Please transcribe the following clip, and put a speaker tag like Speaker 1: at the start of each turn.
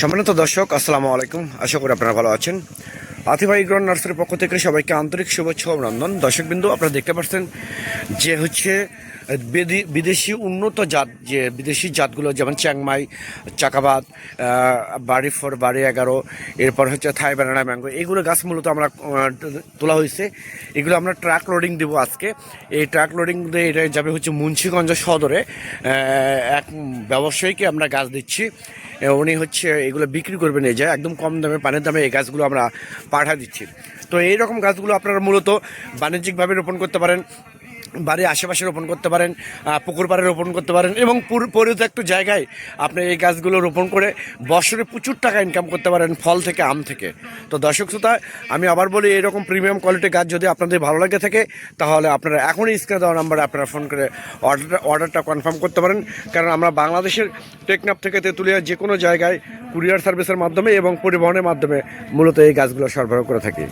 Speaker 1: সম্মানিত দর্শক আসসালামু আলাইকুম। আশা করি আপনারা ভালো আছেন। আতিভাই গ্রন নার্সারির পক্ষ থেকে সবাইকে আন্তরিক শুভেচ্ছা অভিনন্দন। দর্শকবিন্দু, আপনারা দেখতে পাচ্ছেন যে হচ্ছে বিদেশি উন্নত জাত, যে বিদেশি জাতগুলো যেমন চ্যাংমাই চাকাবাদ বাড়ি ফোর, বাড়ি এগারো, এরপর হচ্ছে থাই ব্যানানা, ম্যাঙ্গো এইগুলো গাছ মূলত আমরা তোলা হয়েছে। এগুলো আমরা ট্রাক লোডিং দেব আজকে। এই ট্রাক লোডিং দিয়ে এটা যাবে হচ্ছে মুন্সিগঞ্জ সদরে। এক ব্যবসায়ীকে আমরা গাছ দিচ্ছি। উনি হচ্ছে এগুলো বিক্রি করবেন এই যায় একদম কম দামে, পানের দামে এই গাছগুলো আমরা পাঠা দিচ্ছি তো এই রকম গাছগুলো আপনারা মূলত বাণিজ্যিকভাবে রোপণ করতে পারেন। বাড়ির আশেপাশে রোপণ করতে পারেন পুকুর পাড়ে রোপণ করতে পারেন এবং পুর- পরিত্যক্ত জায়গায় আপনি এই গাছগুলো রোপণ করে বছরে প্রচুর টাকা ইনকাম করতে পারেন, ফল থেকে, আম থেকে। তো দর্শক শ্রোতা, আমি আবার বলি, এরকম প্রিমিয়াম কোয়ালিটির গাছ যদি আপনাদের ভালো লাগে থাকে, তাহলে আপনারা এখনই স্ক্রিনে দেওয়া নাম্বারে আপনারা ফোন করে অর্ডারটা অর্ডারটা কনফার্ম করতে পারেন। কারণ আমরা বাংলাদেশের টেকনাপ থেকে তেঁতুলিয়া যে কোনো জায়গায় কুরিয়ার সার্ভিসের মাধ্যমে এবং পরিবহনের মাধ্যমে মূলত এই গাছগুলো সরবরাহ করে থাকি।